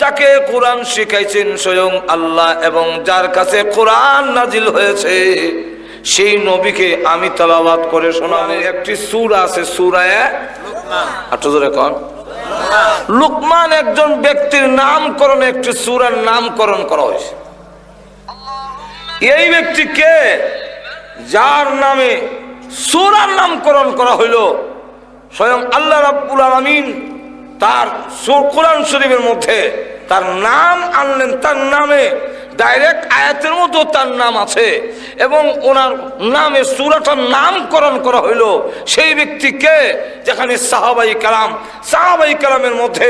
যাকে কোরআন শিখাইছেন স্বয়ং আল্লাহ এবং যার কাছে কোরআন নাজিল হয়েছে, সেই নবীকে আমি তালাবাত করে শোনানো একটি সুর আছে সুরায় আট কন। লুকমান একজন ব্যক্তির নামকরণ, একটি সুরার নামকরণ করা হয়েছে। এই ব্যক্তিকে যার নামে সুরার নামকরণ করা হইল। স্বয়ং আল্লাহ রাব্বুল আলমিন তার কোরআন শরীফের মধ্যে তার নাম আনলেন, তার নামে ডাইরেক্ট আয়াতের মতো তার নাম আছে। এবং ওনার নামে সুরাটার নামকরণ করা হইল সেই ব্যক্তিকে যেখানে সাহাবাই কালাম সাহাবাই কালামের মধ্যে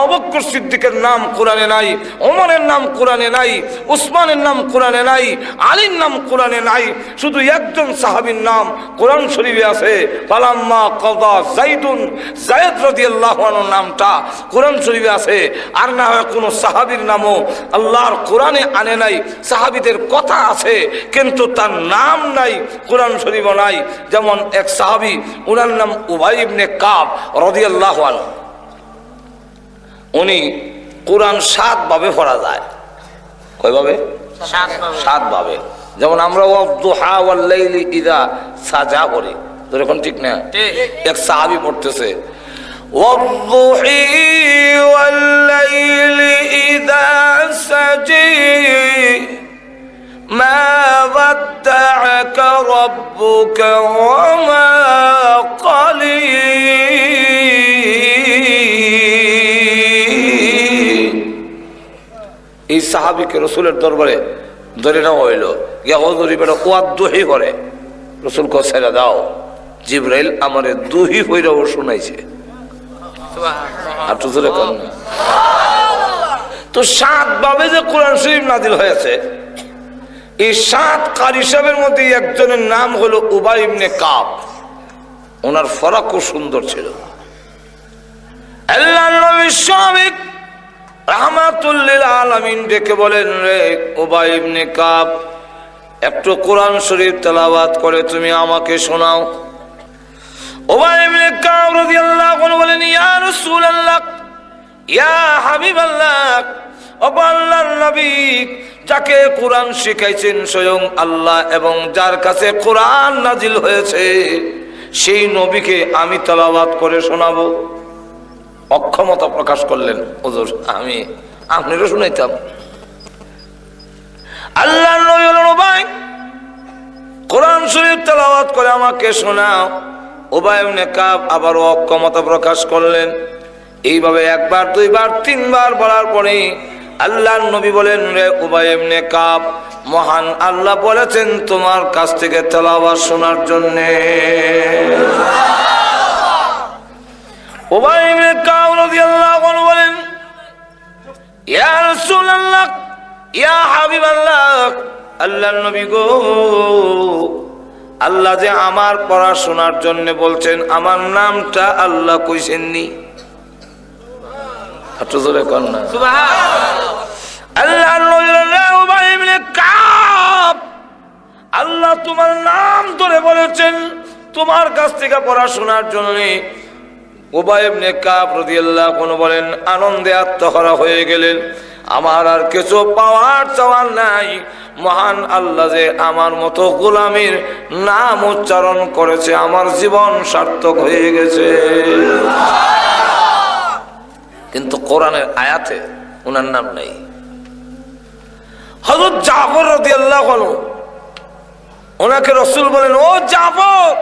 আবক্কর সিদ্দিকের নাম কোরআনে নাই, ওমরের নাম কোরআনে নাই, উসমানের নাম কোরআনে নাই, আলীর নাম কোরআনে নাই, শুধু একজন সাহাবীর নাম কোরআন শরীফে আছে। পালাম্মা কদা জাইদুন জায়দ রাদিয়াল্লাহু আনহুর নামটা কোরআন শরীফে আছে। আর না হয় কোনো সাহাবীর নামও আল্লাহর কোরআনে আনে নাই সাহাবীদের কথা আছে কিন্তু তার নাম নাই কোরআন শরীফও নাই। যেমন এক সাহাবী উনার নাম উবাই ইবনে কাব রাদিয়াল্লাহু উনি কোরআন সাত ভাবে পড়া যায়। কয়ভাবে? সাত ভাবে যেমন আমরা ইদা সাজা করি তোর এখন ঠিক না? এক সাহাবী পড়তেছে। والضحي والليل إذا سجي ما ودعك ربك وما قليل এই সাহাবিকে রসুলের দরবারে ধরে নেওয়া হইল গিয়া হজরি বেটা ওয়াদ দুহি করে রসুল ক ছেড়ে দাও জিব্রাইল আমারে দুহি হইরাও শুনাইছে তো জোরে কর না। তো সাত ভাবে যে কোরআন শরীফ নাজিল হয়েছে, এই সাত মধ্যে একজনের নাম হলো উবাই ওনার সুন্দর ছিল। ডেকে বলেন, রে একটু কোরআন শরীফ তেলাওয়াত করে তুমি আমাকে শোনাও। বলেন, ইয়া যাকে কোরআন শিখাইছেন স্বয়ং আল্লাহ এবং যার কাছে কোরআন নাজিল হয়েছে, সেই নবীকে আমি তেলাওয়াত করে শোনাবো। অক্ষমতা প্রকাশ করলেন, হুজুর, আমি, আপনারও শুনাইতাম। আল্লাহ নবী হলেন উবাই কোরআন শরীফ তেলাওয়াত করে আমাকে শোনাও। ইবনে কাব আবারও অক্ষমতা প্রকাশ করলেন। এইভাবে একবার, দুইবার, তিনবার বলার পরে আল্লাহর নবী বলেন, রে উবাই ইবনে কাব, মহান আল্লাহ বলেছেন তোমার কাছ থেকে তেলাওয়াত শোনার জন্যে। আনহু বলেন, ইয়া নবী গো আল্লাহ যে আমার পড়াশোনার জন্য বলছেন আমার নামটা আল্লাহ কইছেননি। একটু জোরে কর না। আল্লাহর নবী বলেন, "রে উবাই ইবনে কাব আল্লাহ তোমার নাম ধরে বলেছেন তোমার কাছ থেকে পড়াশোনার জন্য ওবায়বনে কাপ রদিয়াল্লাহ কোন বলেন, আনন্দে আত্মহরা হয়ে গেলেন। আমার আর কিছু পাওয়ার চাওয়ার নাই। মহান আল্লাহ যে আমার মতো গোলামীর নাম উচ্চারণ করেছে, আমার জীবন সার্থক হয়ে গেছে। কিন্তু কোরআনের আয়াতে ওনার নাম নেই। হজরত জাফর রদিয়াল্লাহ ওনাকে রসুল বলেন, ও জাফর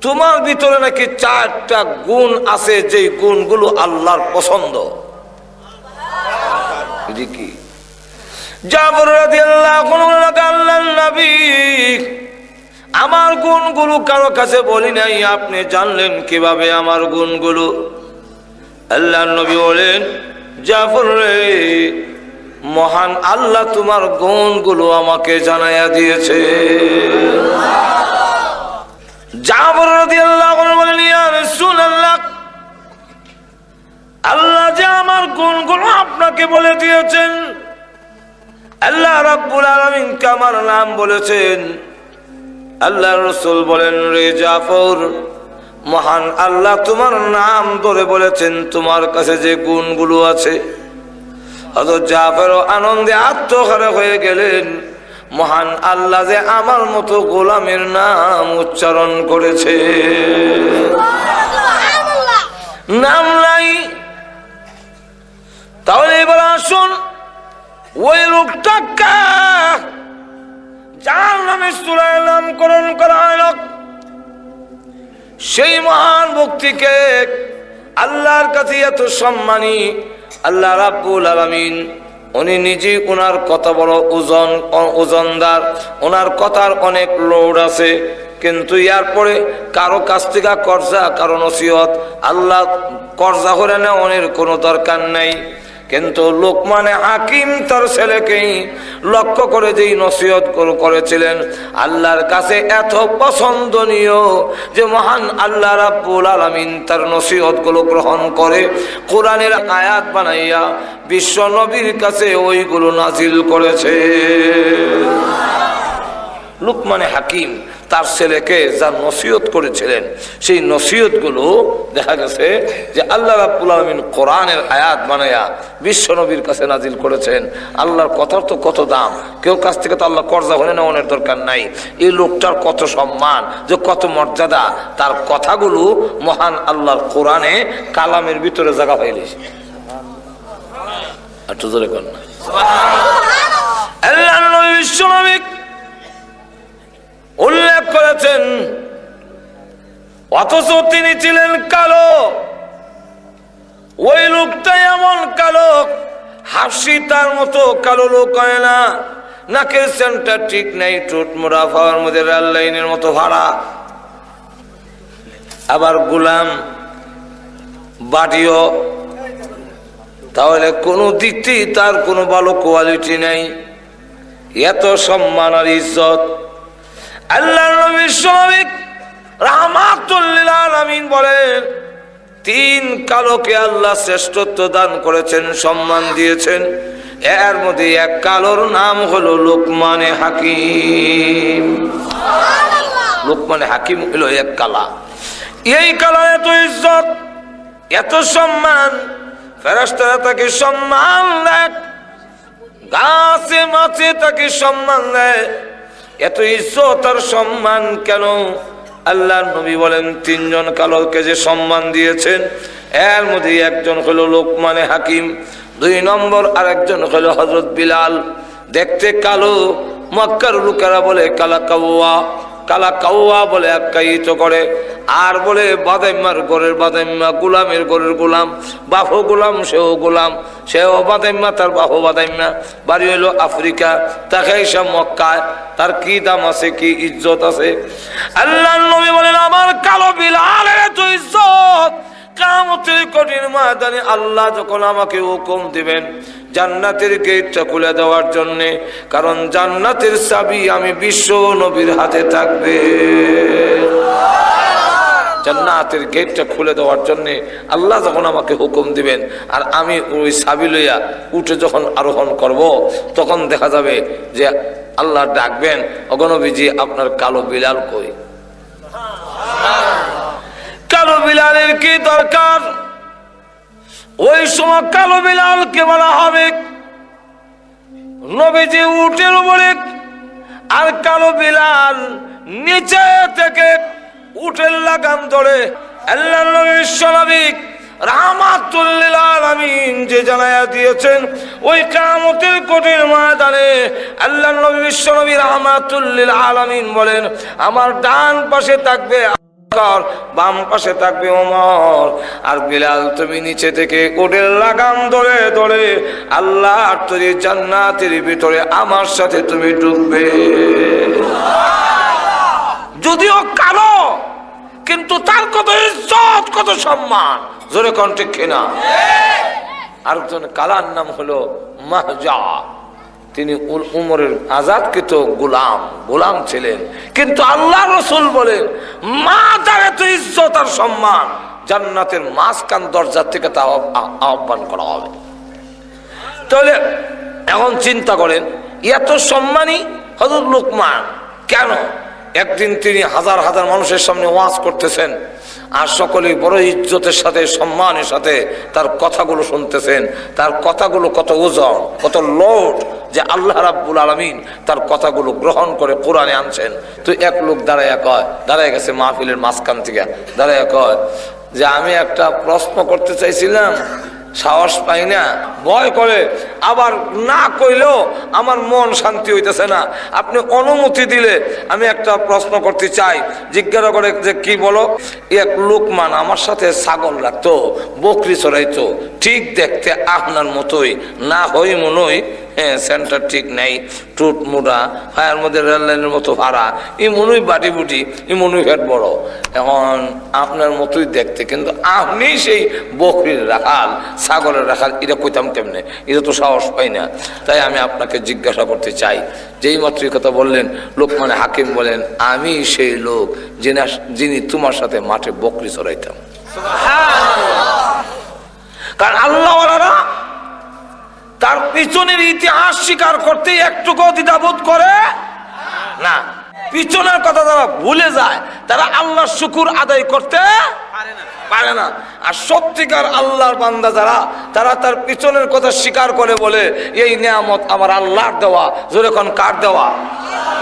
তোমার ভিতরে নাকি চারটা গুণ আছে যে গুণগুলো আল্লাহর পছন্দ? কি? আমার গুণগুলো কারও কাছে বলি নাই। আপনি জানলেন কীভাবে আমার গুণগুলো? আল্লাহ নবী বলেন জাফর রে, মহান আল্লাহ তোমার গুণগুলো আমাকে জানাইয়া দিয়েছে। জাফর রাদিয়াল্লাহু আনহু বলেন, ইয়া রাসূলুল্লাহ, আল্লাহ যে আমার গুণগুলো আপনাকে বলে দিয়েছেন, আল্লাহ রাব্বুল আলামিন আমার নাম বলেছেন। আল্লাহ রসুল বলেন, রে জাফর, মহান আল্লাহ তোমার নাম ধরে বলেছেন, তোমার কাছে যে গুণগুলো আছে। অত জাফর আনন্দে আত্মহারা হয়ে গেলেন। মহান আল্লাহ যে আমার মতো গোলামের নাম উচ্চারণ করেছে নাম নাই তাহলে এবার আসুন, ওই লোকটা? যার নামে সুরায় নামকরণ করা হল, সেই মহান ভক্তিকে আল্লাহর কাছে এত সম্মানী, আল্লাহ রাব্বুল আলামিন উনি নিজে ওনার কথা বড় ওজন ওজনদার ওনার কথার অনেক লোড আছে। কিন্তু ইয়ার পরে কারও কাছ থেকে কর্জা, কারও নসিহত। আল্লাহ কর্জা করে না নেওয়ার কোনো দরকার নাই। কিন্তু লোকমানে হাকিম তার ছেলেকেই লক্ষ্য করে যেই নসিহত করে- করেছিলেন, আল্লাহর কাছে এত পছন্দনীয় যে মহান আল্লাহ রাব্বুল আলামিন তার নসিহতগুলো গ্রহণ করে কোরআনের আয়াত বানাইয়া বিশ্ব নবীর কাছে ওইগুলো নাজিল করেছে। লুকমানে হাকিম তার ছেলেকে যার নসিহত করেছিলেন সেই নসিহতগুলো দেখা গেছে যে আল্লাহ রাব্বুল আলমিন কোরআনের আয়াত বানায়া বিশ্ব নবীর কাছে নাজিল করেছেন। আল্লাহর কথার তো কত দাম? কেউ কাছ থেকে তো আল্লাহ কর্জা হয়ে নেওয়ার দরকার নাই। এই লোকটার কত সম্মান যে কত মর্যাদা তার কথাগুলো মহান আল্লাহর কোরআনে কালামের ভিতরে জায়গা পাইলিস একটু জোরে কর না। আল্লাহ নবী বিশ্ব নবী উল্লেখ করেছেন। অথচ তিনি ছিলেন কালো। ওই লোকটা এমন কালো, হাসি তার মতো কালো লোক হয় না। নাকের সেন্টার ঠিক নাই টুট মোড়া পাওয়ার মধ্যে রেল লাইনের মতো ভাড়া। আবার গুলাম বাটিও, তাহলে কোনো দিক তার কোনো ভালো কোয়ালিটি নাই। এত সম্মান আর ইজ্জত। আল্লাহ নবী শ্রমিক রাহমাতুল্লিল আলামিন বলেন তিন কালোকে আল্লাহ শ্রেষ্ঠত্ব দান করেছেন সম্মান দিয়েছেন। এর মধ্যে এক কালোর নাম হলো লোকমানে হাকিম। লোকমানে হাকিম হলো এক কালা। এই কালা এত ইজ্জত এত সম্মান ফেরাস্তারা তাকে সম্মান দেয় গাছে মাছে তাকে সম্মান দেয়। এত ইজ্জত আর সম্মান কেন? আল্লাহ নবী বলেন, তিনজন কালোকে যে সম্মান দিয়েছেন, এর মধ্যে একজন হলো লোকমানে হাকিম, দুই নম্বর আর একজন হজরত বিলাল। দেখতে কালো, মক্কার লোকেরা বলে কালা কাউয়া কালা কাউয়া বলে আখ্যায়িত করে। আর বলে বাদাইম্মার গোরের বাদাইম্মা গুলামের গোরের গুলাম বাহু গুলাম, সেও গুলাম, সেও বাদাইম্মা তার বাহু বাদাইম্মা বাড়ি হইল আফ্রিকা, তাকে সব মক্কায়। তার কি দাম আছে, কি ইজ্জত আছে? আল্লাহ নবী বলেন, আমার কালো বিলালের এত ইজ্জত। কামতের কঠিন আল্লাহ যখন আমাকে হুকুম দিবেন জান্নাতের গেটটা খুলে দেওয়ার জন্যে, কারণ জান্নাতের চাবি আমি বিশ্ব নবীর হাতে থাকবে। জান্নাতের গেটটা খুলে দেওয়ার জন্য আল্লাহ যখন আমাকে হুকুম দিবেন, আর আমি ওই সাবি লইয়া উঠে যখন আরোহণ করব, তখন দেখা যাবে যে আল্লাহ ডাকবেন অগণবীজি আপনার কালো বিলাল কই? কালো বিলালের কি দরকার? ওই সময় কালো বিলাল বিলালকে বলা হবে। নবীজি উঠের উপরে, আর কালো বিলাল নিচে থেকে উঠের লাগাম ধরে আলামিন যে দিয়েছেন, ওই বলেন, আমার ডান পাশে থাকবে বাম পাশে থাকবে ওমর। আর বিলাল, তুমি নিচে থেকে কোটের লাগাম ধরে ধরে আল্লাহ তৈরি জান্নাতের ভিতরে আমার সাথে তুমি ডুববে। যদিও কালো কিন্তু তার কত ইজ্জত, কত সম্মান। জোরে কণ্ঠে কিনা? আরেকজন কালার নাম হলো মাহজা। তিনি উমরের আজাদকৃত গোলাম গোলাম ছিলেন। কিন্তু আল্লাহ রসুল বলেন, মা তার এত ইজ্জত আর সম্মান, জান্নাতের মাঝখান দরজার থেকে তা আহ্বান করা হবে। তাহলে এখন চিন্তা করেন, এত সম্মানী হজরত লোকমান, কেন? একদিন তিনি হাজার হাজার মানুষের সামনে ওয়াজ করতেছেন আর সকলেই বড় ইজ্জতের সাথে, সম্মানের সাথে তার কথাগুলো শুনতেছেন। তার কথাগুলো কত ওজন, কত লোড যে আল্লাহ রাব্বুল আলমিন তার কথাগুলো গ্রহণ করে কোরআনে আনছেন। তো এক লোক দাঁড়াইয়া কয় দাঁড়ায় গেছে মাহফিলের মাঝখান থেকে, দাঁড়াইয়া কয় যে, আমি একটা প্রশ্ন করতে চাইছিলাম সাহস পাই না। ভয় করে। আবার না কইলেও আমার মন শান্তি হইতেছে না। আপনি অনুমতি দিলে আমি একটা প্রশ্ন করতে চাই। জিজ্ঞাসা করে যে কি বলো? এক লোকমান আমার সাথে ছাগল রাখতো, বকরি চড়াইতো। ঠিক দেখতে আপনার মতোই, না হই মনই হ্যাঁ সেন্টার ঠিক নেই টুট মুড়া ফায়ার মধ্যে রেল লাইনের মতো ভাড়া এই মনুই বাটি বুটি এই মনুই ফ্যাট বড়। এখন আপনার মতোই দেখতে কিন্তু আপনি সেই বকরির রাখাল সাগরের রাখাল এটা কইতাম কেমনে? এটা তো সাহস পাই না। তাই আমি আপনাকে জিজ্ঞাসা করতে চাই যেই মাত্র কথা বললেন লোক মানে হাকিম বলেন আমি সেই লোক যিনি যিনি তোমার সাথে মাঠে বকরি চড়াইতাম। কারণ আল্লাহওয়ালারা তার পিছনের ইতিহাস স্বীকার করতে একটুকু দ্বিধাবোধ করে? না। পিছনের কথা তারা ভুলে যায়। তারা আল্লাহর শুকুর আদায় করতে পারে না। আর সত্যিকার আল্লাহর বান্দা যারা, তারা তার পিছনের কথা স্বীকার করে বলে, এই নিয়ামত আমার আল্লাহর দেওয়া। যেরকম কার দেওয়া?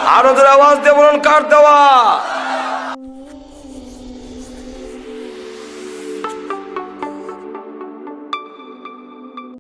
আরও জোরে আওয়াজ দিয়ে বলুন, কার দেওয়া?